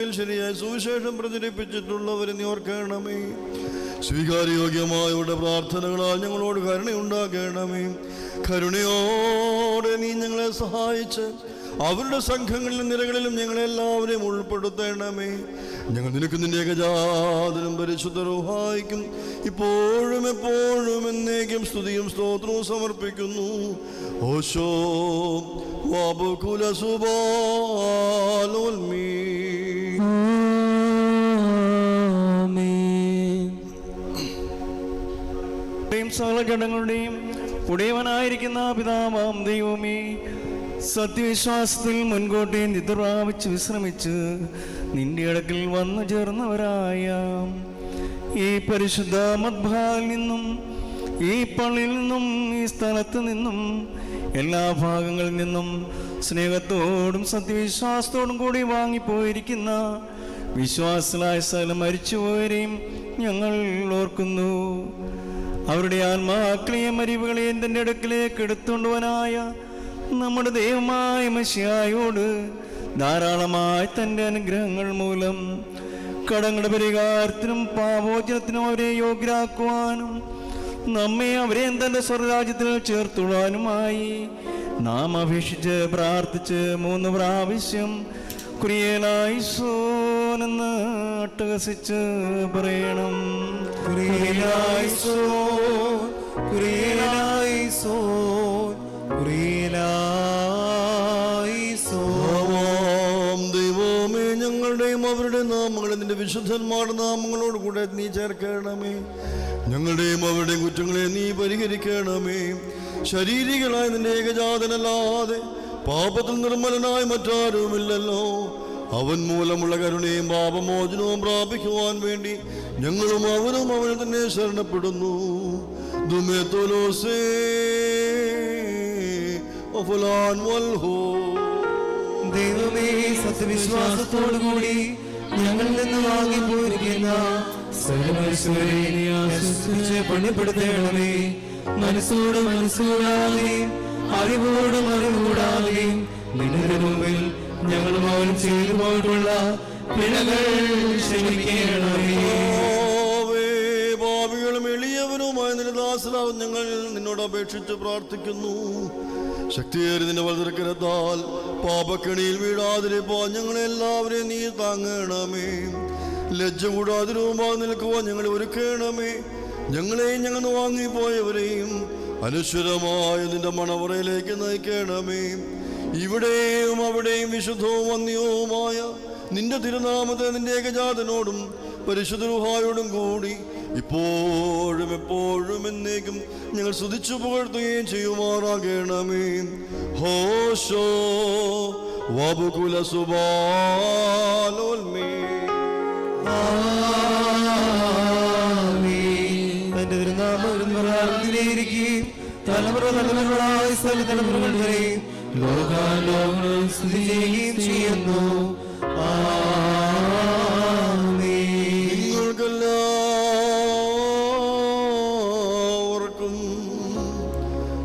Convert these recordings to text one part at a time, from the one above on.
ശരിയായ സുവിശേഷം പ്രചരിപ്പിച്ചിട്ടുള്ളവരെ നീ ഓർക്കണമേ. സ്വീകാര്യോഗ്യമായവരുടെ പ്രാർത്ഥനകളാൽ ഞങ്ങളോട് കരുണയുണ്ടാക്കണമേ കരുണയോടെ നീ ഞങ്ങളെ സഹായിച്ച് അവരുടെ സംഘങ്ങളിലും നിരകളിലും ഞങ്ങളെല്ലാവരെയും ഉൾപ്പെടുത്തേണമേ. ഞങ്ങൾ നിനക്ക് നിന്റെ ഏകജാതനും പരിശുദ്ധ റുഹായിക്കും ഇപ്പോഴും എപ്പോഴും എന്നേക്കും സ്തുതിയും സ്തോത്രവും സമർപ്പിക്കുന്നു. ഓശോ വാബുകുല സുബാലോൽമീ യും സകല ജഡങ്ങളുടെയും ഉടയവനായിരിക്കുന്ന പിതാവാം ദൈവമേ സത്യവിശ്വാസത്തിൽ മുൻകൂട്ടി നിദ്ര വിശ്രമിച്ച് നിന്റെ അടുക്കൽ വന്നു ചേർന്നവരായ ഈ പരിശുദ്ധ മദ്ഭാഗിൽ നിന്നും ഈ പള്ളിയിൽ നിന്നും ഈ സ്ഥലത്ത് നിന്നും എല്ലാ ഭാഗങ്ങളിൽ നിന്നും സ്നേഹത്തോടും സത്യവിശ്വാസത്തോടും കൂടി വാങ്ങിപ്പോയിരിക്കുന്ന വിശ്വാസലായ സ്ഥലം മരിച്ചുപോയവരെയും ഞങ്ങൾ ഓർക്കുന്നു. അവരുടെ ആത്മാക്കളെയും മരിവുകളെയും തന്റെ അടുക്കിലേക്ക് എടുത്തുകൊണ്ടുവനായ നമ്മുടെ ദൈവമായ മഷിയായോട് ധാരാളമായി തന്റെ അനുഗ്രഹങ്ങൾ മൂലം കടങ്ങളുടെ പരിഹാരത്തിനും പാപോചനത്തിനും അവരെ യോഗ്യരാക്കുവാനും നമ്മെ അവരെ തന്റെ സ്വർഗരാജ്യത്തിൽ ചേർത്തുവാനുമായി നാം അപേക്ഷിച്ച് പ്രാർത്ഥിച്ച് മൂന്ന് പ്രാവശ്യം കുറിയലായി സോനെന്ന് അട്ടഹസിച്ച് പറയണം. കുരിയലായിസോൻ, കുരിയലായിസോൻ, അവരുടെ നാമങ്ങൾ നിന്റെ വിശുദ്ധന്മാരുടെ നാമങ്ങളോട് കൂടെ നീ ചേർക്കണമേ. ഞങ്ങളുടെയും അവരുടെയും കുറ്റങ്ങളെ നീ പരിഹരിക്കണമേ. ശരീരികളായ നിന്റെ ഏകജാതനല്ലാതെ പാപത്തിൽ നിർമ്മലനായ മറ്റാരുമില്ലല്ലോ. അവൻ മൂലമുള്ള കരുണയും പാപമോചനവും പ്രാപിക്കുവാൻ വേണ്ടി ഞങ്ങളും അവനും അവനെ തന്നെ ശരണപ്പെടുന്നു. ദുമേ തോലോസേ ഒഫുലാൻ വൽഹോ. ദൈവമേ സത്യവിശ്വാസത്തോടുകൂടി ഞങ്ങളിൽ നിന്ന് വാങ്ങിപ്പോയിരിക്കുന്ന ആശ്വസിച്ച് പണിപ്പെടുത്തേണമേ. മനസ്സോട് മനസ്സോടാതെയും അറിവോട് അറിവൂടാതെയും നിന്റെ മുമ്പിൽ ഞങ്ങൾ മൗനം ചെയ്തു പോയിട്ടുള്ള പിഴകൾ ക്ഷമിക്കണമേ. പാപികളും എളിയവനുമായ നിരദാസനാവും ദാസനാവും ഞങ്ങൾ. നിന്നോട് അപേക്ഷിച്ച് പ്രാർത്ഥിക്കുന്നു. ശക്തിയേറി നിന്റെ വലുതരക്കരത്താൽ പാപക്കണിയിൽ വീഴാതിരിപ്പോ ഞങ്ങളെല്ലാവരെയും നീ താങ്ങണമേ. ലജ്ജ കൂടാതിരുമ്പോ നിൽക്കുവാൻ ഞങ്ങളെ ഒരുക്കണമേ. ഞങ്ങളെയും ഞങ്ങൾ വാങ്ങിപ്പോയവരെയും അനശ്വരമായ നിന്റെ മണവറയിലേക്ക് നയിക്കണമേ. ഇവിടെയും അവിടെയും വിശുദ്ധവും വന്യവുമായ നിന്റെ തിരുനാമത്തെ നിന്റെ ഏകജാതനോടും പരിശുദ്ധ കൂടി ഇപ്പോഴും എപ്പോഴും എന്നേക്കും ഞങ്ങൾ സ്തുതിച്ചു പുകഴ്ത്തുകയും ചെയ്യുമാറാകണമേ. ഹോഷോ വബുകുല സുബാലോൽമേ. തന്റെ തിരുനാമം തലമുറ തലമുറകളായി സ്ഥല തലമുറകൾ വരെ ലോകാലോകങ്ങൾ സ്ഥിതി ചെയ്യുകയും ചെയ്യുന്നു. ആമേൻ.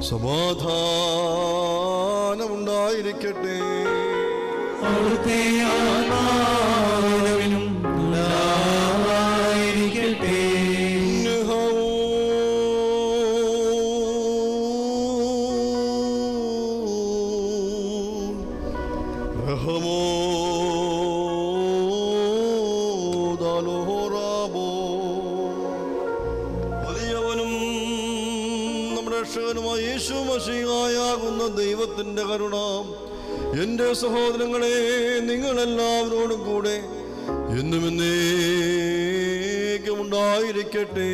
സമാധാനമുണ്ടായിരിക്കട്ടെ. അവിടുത്തെ ആത്മാവിനും കരുണ എന്റെ സഹോദരങ്ങളെ നിങ്ങളെല്ലാവരോടും കൂടെ എന്നും എന്നേക്കും ഉണ്ടായിരിക്കട്ടെ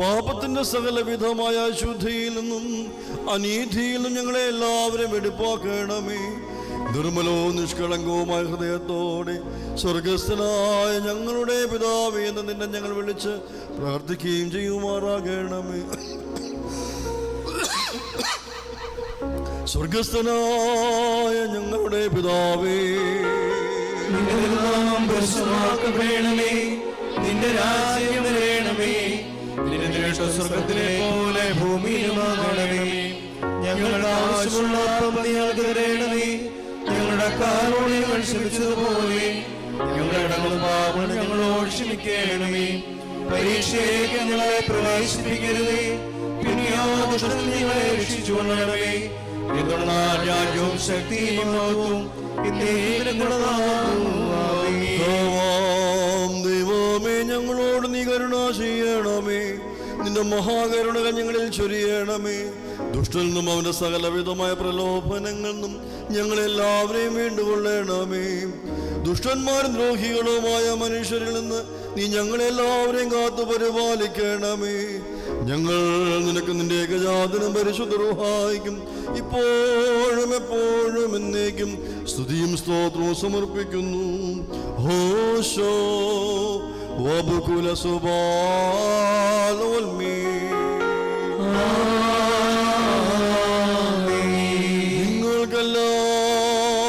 പാപത്തിന്റെ സകലവിധമായ അശുദ്ധിയിൽ നിന്നും അനീതിയിൽ നിന്നും ഞങ്ങളെ എല്ലാവരും എടുപ്പാക്കണമേ. നിർമ്മലവും നിഷ്കളങ്കവുമായ ഹൃദയത്തോടെ സ്വർഗസ്ഥനായ ഞങ്ങളുടെ പിതാവേ എന്ന് നിന്നെ ഞങ്ങൾ വിളിച്ച് പ്രാർത്ഥിക്കുകയും ചെയ്യുമാറാകണമേ. സ്വർഗസ്ഥനായ ഞങ്ങളുടെ പിതാവേ. നിന്റെ രാജ്യം സ്വർഗത്തിലെ പോലെ ഭൂമിയിലുമാകണമേ ഞങ്ങളുടെ ആവശ്യമുള്ള അപ്പം ഞങ്ങൾക്ക് തരേണമേ ഞങ്ങളുടെ കാരോട് ഞങ്ങൾ ക്ഷമിച്ചതുപോലെ ഞങ്ങളുടെ പാപങ്ങൾ ഞങ്ങളോട് ക്ഷമിക്കണമേ. പരീക്ഷയിലേക്ക് ഞങ്ങളെ പ്രവേശിപ്പിക്കരുതേ. പിന്നെയോ ദുഷ്ടത്തിൽ ഞങ്ങളെ രക്ഷിച്ചു കൊള്ളണമേ. എന്തുകൊണ്ടാൽ രാജ്യവും ശക്തിയും മഹത്വവും നിന്റെ മഹാകരുണകൾ ഞങ്ങളിൽ ചൊരിയണമേ. ദുഷ്ടനിൽ നിന്നും അവന്റെ സകലവിധമായ പ്രലോഭനങ്ങളിൽ നിന്നും ഞങ്ങളെല്ലാവരെയും വീണ്ടുകൊള്ളണമേ. ദുഷ്ടന്മാരും ദ്രോഹികളുമായ മനുഷ്യരിൽ നിന്ന് നീ ഞങ്ങളെല്ലാവരെയും കാത്തു പരിപാലിക്കണമേ. ഞങ്ങൾ നിനക്ക് നിന്റെ ഏകജാതനും പരിശുദ്ധ ഇപ്പോഴും എപ്പോഴും എന്നേക്കും സ്തുതിയും സ്തോത്രവും സമർപ്പിക്കുന്നു. ഹോശോ وبكل سبحان والمين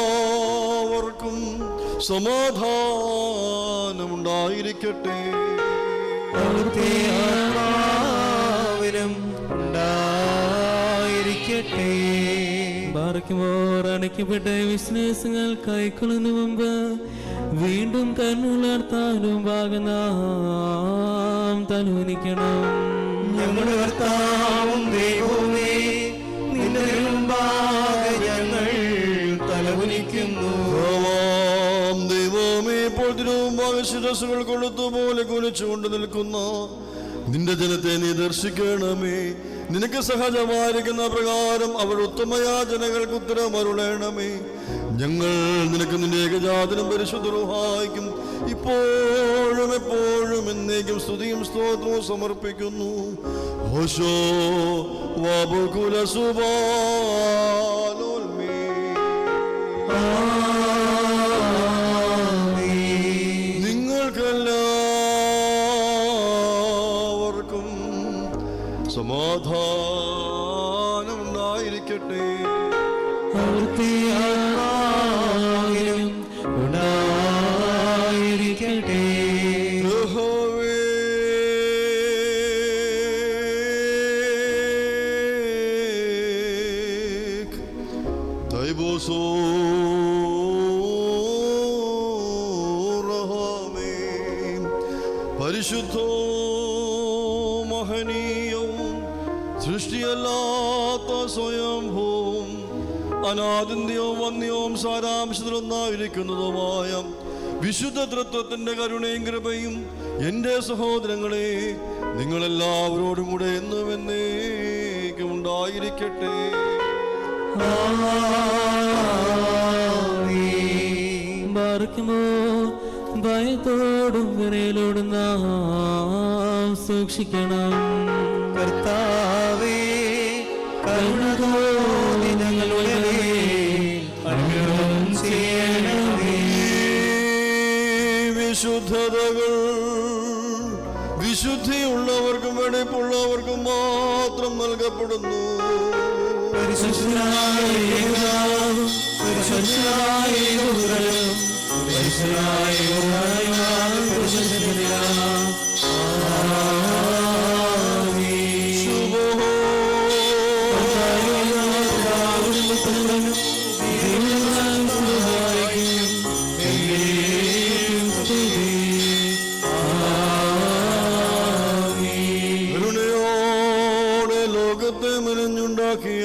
നിങ്ങൾക്കെല്ലാവർക്കും സമാധാനമുണ്ടായിരിക്കട്ടെ അവിടുത്തെ ആത്മാവിനും ഉണ്ടായിരിക്കട്ടെ ബാറയ്ക്കുമോർ അടയ്ക്കപ്പെട്ട വിശ്വാസങ്ങൾ കൈക്കൊള്ളുന്നു മുമ്പ് വീണ്ടും കണ്ണുളർത്താനും ഭാഗനാം തലൂനിക്കണം. ഞങ്ങളുടെ കർത്താവും ദൈവമേ നിന്റെ മുമ്പാകെ ഞങ്ങൾ തലകുനിക്കുന്നു ദൈവമേ ഇപ്പോൾ ശിരസുകൾ കൊളുത്തുപോലെ കുനിച്ചുകൊണ്ട് നിൽക്കുന്ന. നിന്റെ ജനത്തെ നീ ദർശിക്കണമേ. നിനക്ക് സഹജമായിരിക്കുന്ന പ്രകാരം അവർ ഉത്തമയാചനകൾക്ക് ഉത്തരം അരുളേണമേ. ഞങ്ങൾ നിനക്ക് നിന്റെ ഏകജാതനും പരിശുദ്ധരുഹായിക്കും ഇപ്പോഴും എപ്പോഴും എന്നേക്കും സ്തുതിയും സ്തോത്രവും സമർപ്പിക്കുന്നു. ഓശോ വബുകുല സുബാലോൽമേ സമാധാനം ഉണ്ടായിരിക്കട്ടെ അനാദിന്യവും വന്യവും സാരാംശത്തിലൊന്നായിരിക്കുന്നതുമായ വിശുദ്ധ തൃത്വത്തിന്റെ കരുണയും കൃപയും എന്റെ സഹോദരങ്ങളെ നിങ്ങളെല്ലാവരോടും കൂടെ എന്നും എന്നേക്കും ഉണ്ടായിരിക്കട്ടെ. ബാറയ്ക്കുമോ ഭയത്തോടും വിറയിലോടുന്ന സൂക്ഷിക്കണം. കർത്താവേ വിശുദ്ധതകൾ. വിശുദ്ധിയുള്ളവർക്കും വെടിപ്പുള്ളവർക്കും മാത്രം നൽകപ്പെടുന്നു. പരിശുദ്ധനായ ലോകത്തെ മെനഞ്ഞുണ്ടാക്കിയ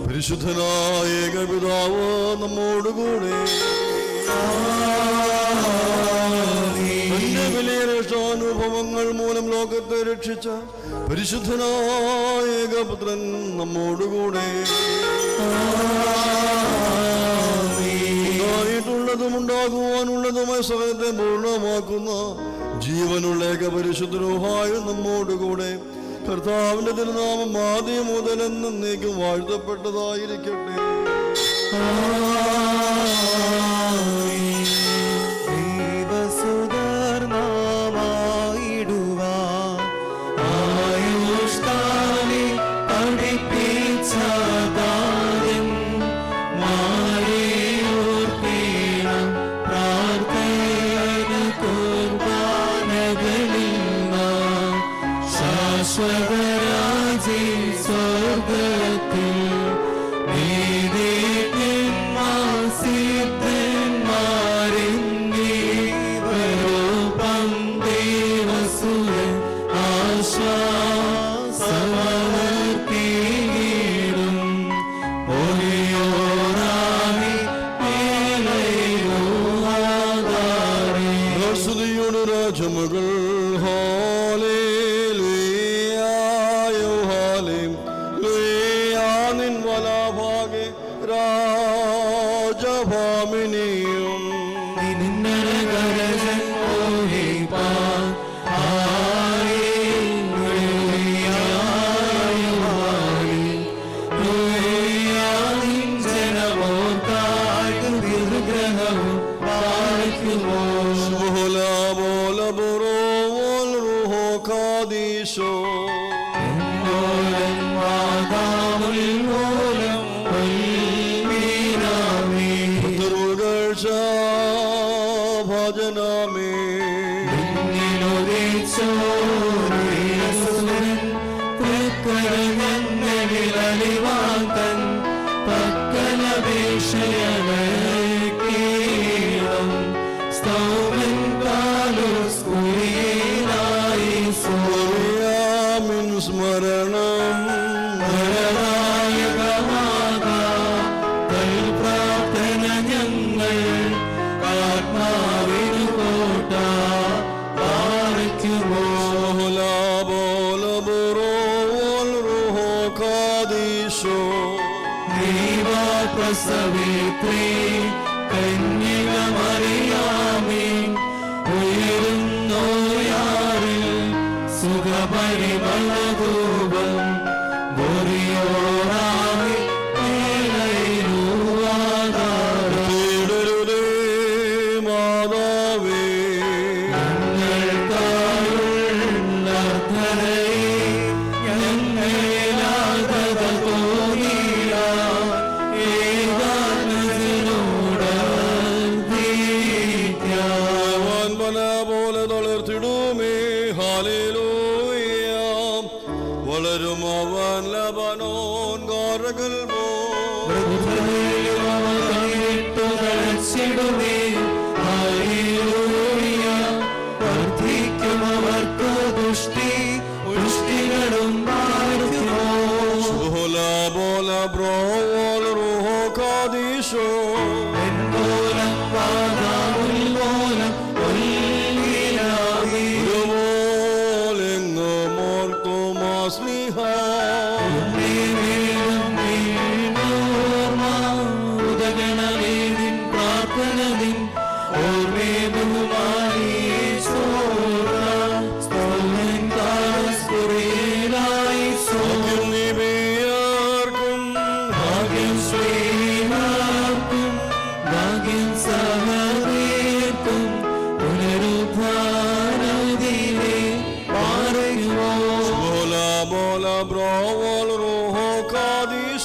പരിശുദ്ധനായ പിതാവ് നമ്മോടുകൂടെ രക്ഷാനുഭവങ്ങൾ മൂലം ലോകത്തെ രക്ഷിച്ച പരിശുദ്ധനായ ഏകപുത്രൻ നമ്മോടുകൂടെ ഉണ്ടായിട്ടുള്ളതും ഉണ്ടാകുവാനുള്ളതുമായ സകലത്തെ പൂർണമാക്കുന്ന ജീവനുള്ള ഏക പരിശുദ്ധരൂഹായ നമ്മോടുകൂടെ കർത്താവിന്റെ തിരുനാമം ആദ്യം മുതൽ എന്നേക്കും വാഴ്ത്തപ്പെട്ടതായിരിക്കട്ടെ. swear പ്രസവിത്രീ കന്യകമറിയാമേ ഉയരുന്നോയാറിൽ സുഖപരിമളധൂപം ബോറിയോറാമി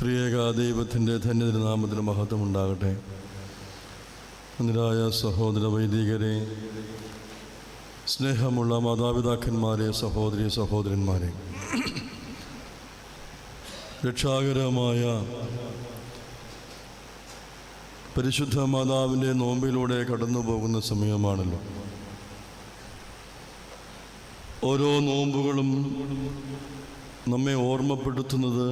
ത്രിയേക ദൈവത്തിന്റെ ധന്യതിരുനാമത്തിന് മഹത്വം ഉണ്ടാകട്ടെ അന്നിരായ സഹോദര വൈദികരെ സ്നേഹമുള്ള മാതാപിതാക്കന്മാരെ സഹോദരി സഹോദരന്മാരെ. രക്ഷാകരമായ പരിശുദ്ധ മാതാവിന്റെ നോമ്പിലൂടെ കടന്നു പോകുന്ന സമയമാണല്ലോ. ഓരോ നോമ്പുകളും നമ്മെ ഓർമ്മപ്പെടുത്തുന്നത്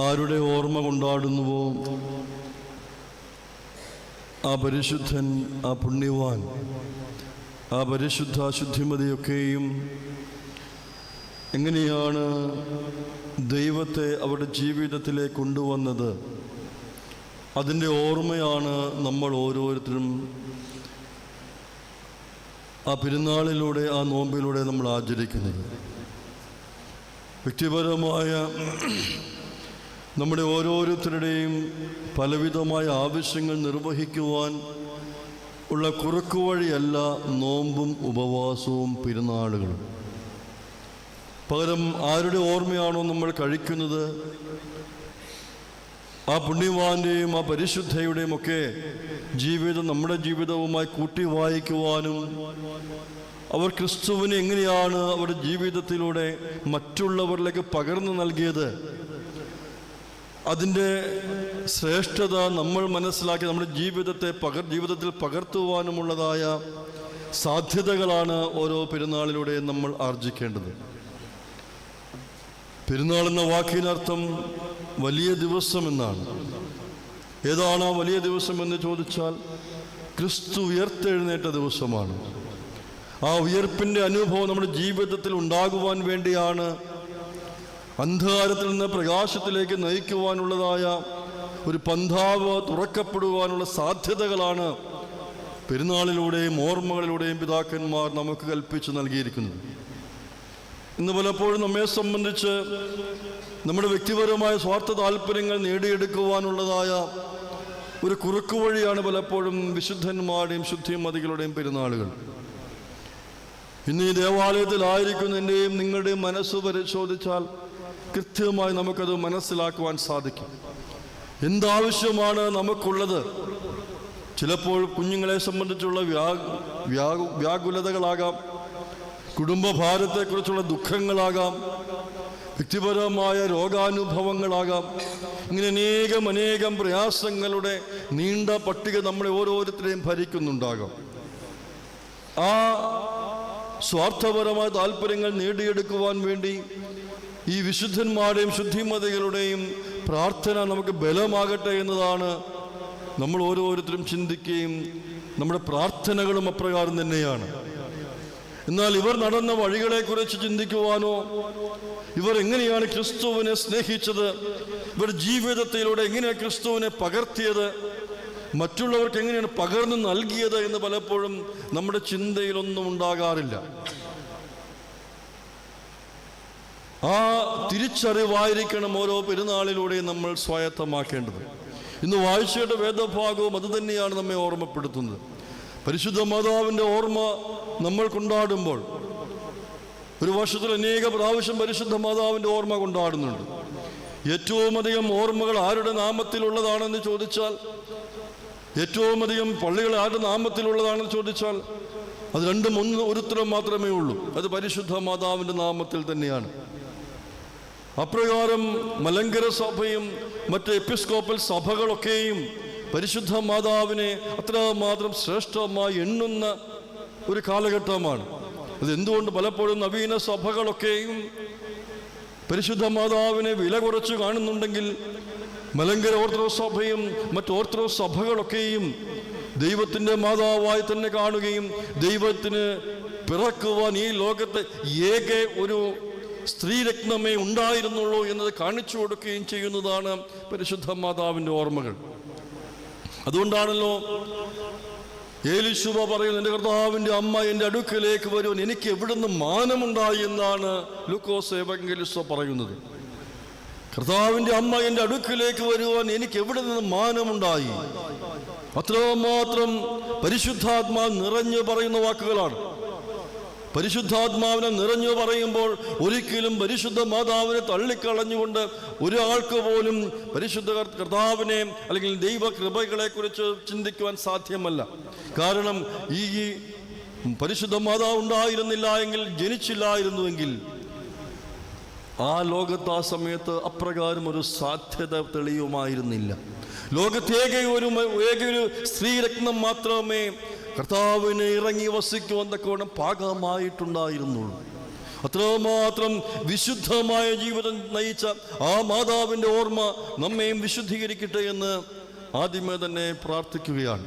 ആരുടെ ഓർമ്മ കൊണ്ടാടുന്നുവോ? ആ പരിശുദ്ധൻ ആ പുണ്യവാൻ ആ പരിശുദ്ധ ശുദ്ധിമതിയൊക്കെയും എങ്ങനെയാണ് ദൈവത്തെ അവരുടെ ജീവിതത്തിലേക്ക് കൊണ്ടുവന്നത്? അതിന്റെ ഓർമ്മയാണ് നമ്മൾ ഓരോരുത്തരും ആ പെരുന്നാളിലൂടെ ആ നോമ്പിലൂടെ നമ്മൾ ആചരിക്കുന്നത്. വ്യക്തിപരമായ നമ്മുടെ ഓരോരുത്തരുടെയും പലവിധമായ ആവശ്യങ്ങൾ നിർവഹിക്കുവാൻ ഉള്ള കുറുക്കുവഴിയല്ല നോമ്പും ഉപവാസവും പെരുന്നാളുകളും. പകരം ആരുടെ ഓർമ്മയാണോ നമ്മൾ കഴിക്കുന്നത്? ആ പുണ്യവാന്റെയും ആ പരിശുദ്ധയുടെയും ഒക്കെ ജീവിതം നമ്മുടെ ജീവിതവുമായി കൂട്ടി വായിക്കുവാനും അവർ ക്രിസ്തുവിനെ എങ്ങനെയാണ് അവരുടെ ജീവിതത്തിലൂടെ മറ്റുള്ളവരിലേക്ക് പകർന്നു നൽകിയത്? അതിന്റെ ശ്രേഷ്ഠത നമ്മൾ മനസ്സിലാക്കി നമ്മുടെ ജീവിതത്തെ പകർ ജീവിതത്തിൽ പകർത്തുവാനുമുള്ളതായ സാധ്യതകളാണ് ഓരോ പെരുന്നാളിലൂടെ നമ്മൾ ആർജിക്കേണ്ടത്. പെരുന്നാൾ എന്ന വാക്കിനർത്ഥം വലിയ ദിവസം എന്നാണ്. ഏതാണ് ആ വലിയ ദിവസം എന്ന് ചോദിച്ചാൽ ക്രിസ്തു ഉയർത്തെഴുന്നേറ്റ ദിവസമാണ്. ആ ഉയർപ്പിന്റെ അനുഭവം നമ്മുടെ ജീവിതത്തിൽ ഉണ്ടാകുവാൻ വേണ്ടിയാണ് അന്ധകാരത്തിൽ നിന്ന് പ്രകാശത്തിലേക്ക് നയിക്കുവാനുള്ളതായ ഒരു പന്ഥാവ് തുറക്കപ്പെടുവാനുള്ള സാധ്യതകളാണ് പെരുന്നാളിലൂടെയും ഓർമ്മകളിലൂടെയും പിതാക്കന്മാർ നമുക്ക് കൽപ്പിച്ച് നൽകിയിരിക്കുന്നത്. ഇന്ന് പലപ്പോഴും നമ്മെ സംബന്ധിച്ച് നമ്മുടെ വ്യക്തിപരമായ സ്വാർത്ഥ താല്പര്യങ്ങൾ നേടിയെടുക്കുവാനുള്ളതായ ഒരു കുറുക്കു വഴിയാണ് പലപ്പോഴും വിശുദ്ധന്മാരുടെയും ശുദ്ധിമതികളുടെയും പെരുന്നാളുകൾ. ഇന്ന് ഈ ദേവാലയത്തിലായിരിക്കുന്നതിന്റെയും നിങ്ങളുടെയും മനസ്സ് പരിശോധിച്ചാൽ കൃത്യമായി നമുക്കത് മനസ്സിലാക്കുവാൻ സാധിക്കും. എന്താവശ്യമാണ് നമുക്കുള്ളത്? ചിലപ്പോൾ കുഞ്ഞുങ്ങളെ സംബന്ധിച്ചുള്ള വ്യാ വ്യാ വ്യാകുലതകളാകാം. കുടുംബഭാരത്തെക്കുറിച്ചുള്ള ദുഃഖങ്ങളാകാം. വ്യക്തിപരമായ രോഗാനുഭവങ്ങളാകാം. ഇങ്ങനെ അനേകം അനേകം പ്രയാസങ്ങളുടെ നീണ്ട പട്ടിക നമ്മളെ ഓരോരുത്തരെയും ഭരിക്കുന്നുണ്ടാകാം. ആ സ്വാർത്ഥപരമായ താല്പര്യങ്ങൾ നേടിയെടുക്കുവാൻ വേണ്ടി ഈ വിശുദ്ധന്മാരുടെയും ശുദ്ധിമതികളുടെയും പ്രാർത്ഥന നമുക്ക് ബലമാകട്ടെ എന്നതാണ് നമ്മൾ ഓരോരുത്തരും ചിന്തിക്കുകയും നമ്മുടെ പ്രാർത്ഥനകളും അപ്രകാരം തന്നെയാണ്. എന്നാൽ ഇവർ നടന്ന വഴികളെക്കുറിച്ച് ചിന്തിക്കുവാനോ ഇവർ എങ്ങനെയാണ് ക്രിസ്തുവിനെ സ്നേഹിച്ചത് ഇവർ ജീവിതത്തിലൂടെ എങ്ങനെയാണ് ക്രിസ്തുവിനെ പകർത്തിയത് മറ്റുള്ളവർക്ക് എങ്ങനെയാണ് പകർന്നു നൽകിയത് എന്ന് പലപ്പോഴും നമ്മുടെ ചിന്തയിലൊന്നും ഉണ്ടാകാറില്ല. ആ തിരിച്ചറിവായിരിക്കണം ഓരോ പെരുന്നാളിലൂടെയും നമ്മൾ സ്വായത്തമാക്കേണ്ടത്. ഇന്ന് വായിച്ചയുടെ വേദഭാഗവും അത് തന്നെയാണ് നമ്മെ ഓർമ്മപ്പെടുത്തുന്നത്. പരിശുദ്ധ മാതാവിന്റെ ഓർമ്മ നമ്മൾ കൊണ്ടാടുമ്പോൾ ഒരു വർഷത്തിൽ അനേക പ്രാവശ്യം പരിശുദ്ധ മാതാവിന്റെ ഓർമ്മ കൊണ്ടാടുന്നുണ്ട്. ഏറ്റവും അധികം ഓർമ്മകൾ ആരുടെ നാമത്തിലുള്ളതാണെന്ന് ചോദിച്ചാൽ ഏറ്റവും അധികം പള്ളികൾ ആരുടെ നാമത്തിലുള്ളതാണെന്ന് ചോദിച്ചാൽ അത് രണ്ടും ഒന്ന് ഒരു ഉത്തരം മാത്രമേ ഉള്ളൂ. അത് പരിശുദ്ധ മാതാവിന്റെ നാമത്തിൽ തന്നെയാണ്. അപ്രകാരം മലങ്കര സഭയും മറ്റ് എപ്പിസ്കോപ്പൽ സഭകളൊക്കെയും പരിശുദ്ധ മാതാവിനെ അത്രമാത്രം ശ്രേഷ്ഠമായി എണ്ണുന്ന ഒരു കാലഘട്ടമാണ്. അതെന്തുകൊണ്ട് പലപ്പോഴും നവീന സഭകളൊക്കെയും പരിശുദ്ധ മാതാവിനെ വില കുറച്ച് കാണുന്നുണ്ടെങ്കിൽ മലങ്കര ഓർത്തഡോക്സ് സഭയും മറ്റ് ഓർത്തഡോക്സ് സഭകളൊക്കെയും ദൈവത്തിന്റെ മാതാവായി തന്നെ കാണുകയും ദൈവത്തിന് പിറക്കുവാൻ ഈ ലോകത്തെ ഏക ഒരു സ്ത്രീരത്നമേ ഉണ്ടായിരുന്നുള്ളൂ എന്നത് കാണിച്ചു കൊടുക്കുകയും ചെയ്യുന്നതാണ് പരിശുദ്ധ മാതാവിന്റെ ഓർമ്മകൾ. അതുകൊണ്ടാണല്ലോ ഏലിശുബ പറയുന്നു എന്റെ കർത്താവിന്റെ അമ്മ എന്റെ അടുക്കലേക്ക് വരുവാൻ എനിക്ക് എവിടുന്ന് മാനമുണ്ടായി എന്നാണ് ലൂക്കോസ് എവങ്കലിസ പറയുന്നത്. കർത്താവിന്റെ അമ്മ എന്റെ അടുക്കിലേക്ക് വരുവാൻ എനിക്ക് എവിടെ നിന്ന് മാനമുണ്ടായി? അത്രമാത്രം പരിശുദ്ധാത്മാ നിറഞ്ഞു പറയുന്ന വാക്കുകളാണ്. പരിശുദ്ധാത്മാവിനെ നിറഞ്ഞു പറയുമ്പോൾ ഒരിക്കലും പരിശുദ്ധ മാതാവിനെ തള്ളിക്കളഞ്ഞുകൊണ്ട് ഒരാൾക്ക് പോലും പരിശുദ്ധ കർത്താവിനെ അല്ലെങ്കിൽ ദൈവ കൃപകളെ കുറിച്ച് ചിന്തിക്കുവാൻ സാധ്യമല്ല. കാരണം ഈ പരിശുദ്ധ മാതാവ് ഉണ്ടായിരുന്നില്ല എങ്കിൽ ജനിച്ചില്ലായിരുന്നുവെങ്കിൽ ആ ലോകത്ത് ആ സമയത്ത് അപ്രകാരം ഒരു സാധ്യത തെളിയുമായിരുന്നില്ല. ലോകത്തേക ഒരു ഏക ഒരു സ്ത്രീരത്നം മാത്രമേ കർത്താവിനെ ഇറങ്ങി വസിക്കുവാൻ തക്കവണ്ണം പാകമായിട്ടുണ്ടായിരുന്നുള്ളൂ അത്രമാത്രം വിശുദ്ധമായ ജീവിതം നയിച്ച ആ മാതാവിന്റെ ഓർമ്മ നമ്മയും വിശുദ്ധീകരിക്കട്ടെ എന്ന് ആദ്യമേ തന്നെ പ്രാർത്ഥിക്കുകയാണ്.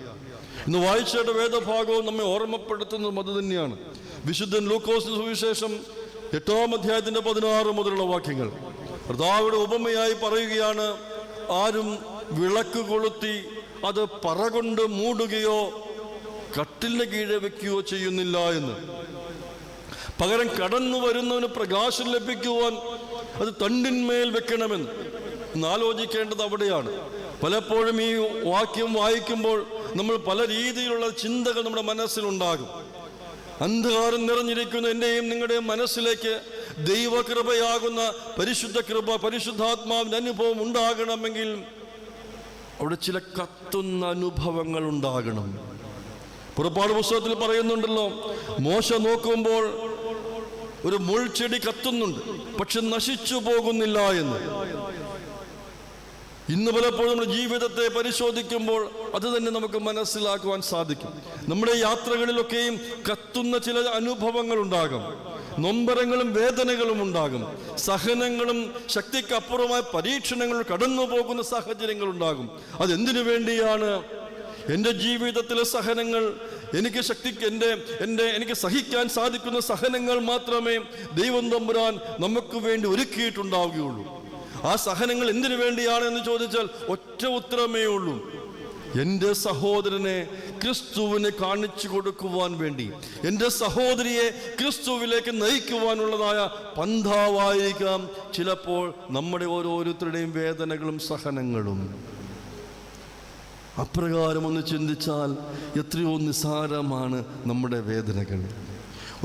ഇന്ന് വായിച്ചയുടെ വേദഭാഗവും നമ്മെ ഓർമ്മപ്പെടുത്തുന്നതും അത് തന്നെയാണ്. വിശുദ്ധൻ ലൂക്കോസിന് സുവിശേഷം എട്ടാം അധ്യായത്തിന്റെ പതിനാറ് മുതലുള്ള വാക്യങ്ങൾ. കർത്താവിടെ ഉപമയായി പറയുകയാണ് ആരും വിളക്ക് കൊളുത്തി അത് പറ കൊണ്ട് മൂടുകയോ കട്ടിലിന് കീഴെ വെക്കുകയോ ചെയ്യുന്നില്ല എന്ന്. പകരം കടന്നു വരുന്നവന് പ്രകാശം ലഭിക്കുവാൻ അത് തണ്ടിന്മേൽ വെക്കണമെന്ന്. ഇന്ന് ആലോചിക്കേണ്ടത് അവിടെയാണ്. പലപ്പോഴും ഈ വാക്യം വായിക്കുമ്പോൾ നമ്മൾ പല രീതിയിലുള്ള ചിന്തകൾ നമ്മുടെ മനസ്സിലുണ്ടാകും. അന്ധകാരം നിറഞ്ഞിരിക്കുന്ന എന്റെയും നിങ്ങളുടെയും മനസ്സിലേക്ക് ദൈവകൃപയാകുന്ന പരിശുദ്ധ കൃപ പരിശുദ്ധാത്മാവിന്റെ അനുഭവം ഉണ്ടാകണമെങ്കിൽ അവിടെ ചില കത്തുന്ന അനുഭവങ്ങൾ ഉണ്ടാകണം. പുറപ്പാട് പുസ്തകത്തിൽ പറയുന്നുണ്ടല്ലോ മോശ നോക്കുമ്പോൾ ഒരു മുൾച്ചെടി കത്തുന്നുണ്ട് പക്ഷെ നശിച്ചു പോകുന്നില്ല എന്ന്. ഇന്ന് പലപ്പോഴും നമ്മുടെ ജീവിതത്തെ പരിശോധിക്കുമ്പോൾ അത് തന്നെ നമുക്ക് മനസ്സിലാക്കുവാൻ സാധിക്കും. നമ്മുടെ യാത്രകളിലൊക്കെയും കത്തുന്ന ചില അനുഭവങ്ങൾ ഉണ്ടാകും നൊമ്പരങ്ങളും വേദനകളും ഉണ്ടാകും സഹനങ്ങളും ശക്തിക്കപ്പുറമായ പരീക്ഷണങ്ങൾ കടന്നു പോകുന്ന സാഹചര്യങ്ങൾ ഉണ്ടാകും അതെന്തിനു വേണ്ടിയാണ് എന്റെ ജീവിതത്തിലെ സഹനങ്ങൾ എനിക്ക് ശക്തിക്ക് എന്റെ എന്റെ എനിക്ക് സഹിക്കാൻ സാധിക്കുന്ന സഹനങ്ങൾ മാത്രമേ ദൈവം തമ്പുരാൻ നമുക്ക് വേണ്ടി ഒരുക്കിയിട്ടുണ്ടാവുകയുള്ളൂ. ആ സഹനങ്ങൾ എന്തിനു വേണ്ടിയാണ് എന്ന് ചോദിച്ചാൽ ഒറ്റ ഉത്തരമേ ഉള്ളൂ. എന്റെ സഹോദരനെ ക്രിസ്തുവിനെ കാണിച്ചു കൊടുക്കുവാൻ വേണ്ടി എന്റെ സഹോദരിയെ ക്രിസ്തുവിലേക്ക് നയിക്കുവാനുള്ളതായ പന്ഥാവായിരിക്കാം ചിലപ്പോൾ നമ്മുടെ ഓരോരുത്തരുടെയും വേദനകളും സഹനങ്ങളും. അപ്രകാരം ഒന്ന് ചിന്തിച്ചാൽ എത്രയോ നിസ്സാരമാണ് നമ്മുടെ വേദനകൾ.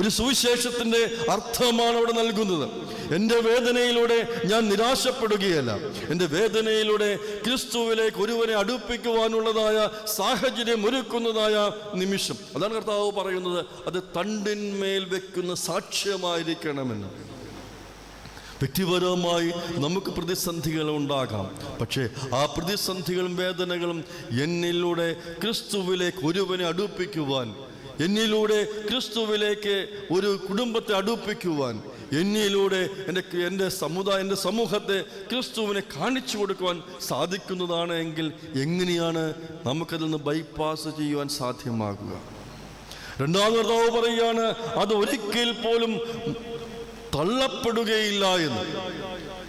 ഒരു സുവിശേഷത്തിന്റെ അർത്ഥമാണ് അവിടെ നൽകുന്നത്. എന്റെ വേദനയിലൂടെ ഞാൻ നിരാശപ്പെടുകയല്ല. എന്റെ വേദനയിലൂടെ ക്രിസ്തുവിലേക്ക് ഒരുവനെ അടുപ്പിക്കുവാനുള്ളതായ സാഹചര്യം ഒരുക്കുന്നതായ നിമിഷം. അതാണ് കർത്താവ് പറയുന്നത്. അത് തണ്ടിന്മേൽ വെക്കുന്ന സാക്ഷ്യമായിരിക്കണമെന്ന്. വ്യക്തിപരമായി നമുക്ക് പ്രതിസന്ധികൾ ഉണ്ടാകാം. പക്ഷേ ആ പ്രതിസന്ധികളും വേദനകളും എന്നിലൂടെ ക്രിസ്തുവിലേക്ക് ഒരുവനെ അടുപ്പിക്കുവാൻ എന്നിലൂടെ ക്രിസ്തുവിലേക്ക് ഒരു കുടുംബത്തെ അടുപ്പിക്കുവാൻ എന്നിലൂടെ എന്റെ എന്റെ സമുദായ എന്റെ സമൂഹത്തെ ക്രിസ്തുവിനെ കാണിച്ചു കൊടുക്കുവാൻ സാധിക്കുന്നതാണ് എങ്കിൽ എങ്ങനെയാണ് നമുക്കതിൽ നിന്ന് ബൈപ്പാസ് ചെയ്യുവാൻ സാധ്യമാകുക? രണ്ടാമത് പറയുകയാണ് അത് ഒരിക്കൽ പോലും തള്ളപ്പെടുകയില്ല എന്ന്.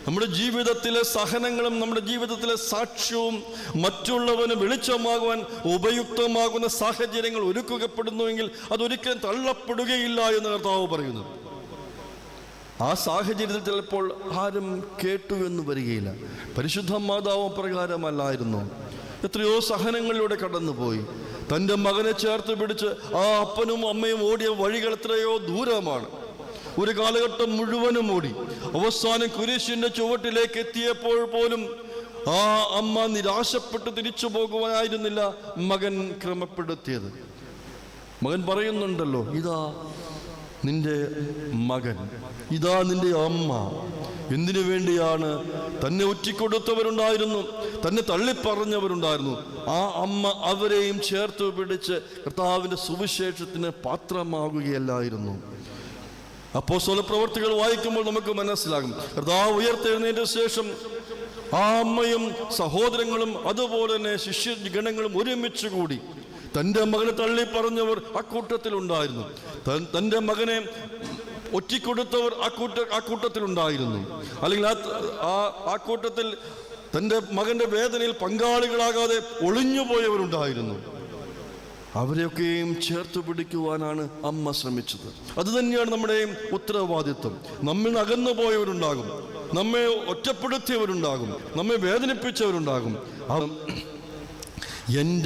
നമ്മുടെ ജീവിതത്തിലെ സഹനങ്ങളും നമ്മുടെ ജീവിതത്തിലെ സാക്ഷ്യവും മറ്റുള്ളവന് വെളിച്ചമാകുവാൻ ഉപയുക്തമാകുന്ന സാഹചര്യങ്ങൾ ഒരുക്കപ്പെടുന്നുവെങ്കിൽ അതൊരിക്കലും തള്ളപ്പെടുകയില്ല എന്ന് കർത്താവ് പറയുന്നു. ആ സാഹചര്യത്തിൽ ചിലപ്പോൾ ആരും കേട്ടു എന്ന് വരികയില്ല. പരിശുദ്ധ മാതാവ് പ്രകാരമല്ലായിരുന്നു. എത്രയോ സഹനങ്ങളിലൂടെ കടന്നുപോയി. തന്റെ മകനെ ചേർത്ത് പിടിച്ച് ആ അപ്പനും അമ്മയും ഓടിയ വഴികൾ എത്രയോ ദൂരമാണ്. ഒരു കാലഘട്ടം മുഴുവനും ഓടി. അവസാനം കുരിശിന്റെ ചുവട്ടിലേക്ക് എത്തിയപ്പോൾ പോലും ആ അമ്മ നിരാശപ്പെട്ട് തിരിച്ചു പോകുവാനായിരുന്നില്ല മകൻ ക്രമപ്പെടുത്തിയത്. മകൻ പറയുന്നുണ്ടല്ലോ ഇതാ നിന്റെ മകൻ ഇതാ നിന്റെ അമ്മ. എന്തിനു വേണ്ടിയാണ് തന്നെ ഒറ്റിക്കൊടുത്തവരുണ്ടായിരുന്നു തന്നെ തള്ളിപ്പറഞ്ഞവരുണ്ടായിരുന്നു. ആ അമ്മ അവരെയും ചേർത്ത് പിടിച്ച് കർത്താവിന്റെ സുവിശേഷത്തിന് പാത്രമാകുകയല്ലായിരുന്നു. അപ്പോൾ സ്വല പ്രവർത്തികൾ വായിക്കുമ്പോൾ നമുക്ക് മനസ്സിലാകും. കർത്താവ് ഉയർത്തെഴുന്നേറ്റ ശേഷം ആ അമ്മയും സഹോദരങ്ങളും അതുപോലെ തന്നെ ശിഷ്യ ഗണങ്ങളും ഒരുമിച്ച് കൂടി തന്റെ മകനെ തള്ളി പറഞ്ഞവർ ആ കൂട്ടത്തിലുണ്ടായിരുന്നു. തൻ- തന്റെ മകനെ ഒറ്റിക്കൊടുത്തവർ ആ കൂട്ട ആ അല്ലെങ്കിൽ ആ ആ- കൂട്ടത്തിൽ തന്റെ മകന്റെ വേദനയിൽ പങ്കാളികളാകാതെ ഒളിഞ്ഞുപോയവരുണ്ടായിരുന്നു. അവരെയൊക്കെയും ചേർത്ത് പിടിക്കുവാനാണ് അമ്മ ശ്രമിച്ചത്. അത് തന്നെയാണ് നമ്മുടെയും ഉത്തരവാദിത്വം. നമ്മിൽ അകന്നു പോയവരുണ്ടാകും നമ്മെ ഒറ്റപ്പെടുത്തിയവരുണ്ടാകും. നമ്മെ വേദനിപ്പിച്ചവരുണ്ടാകും. എന്റെ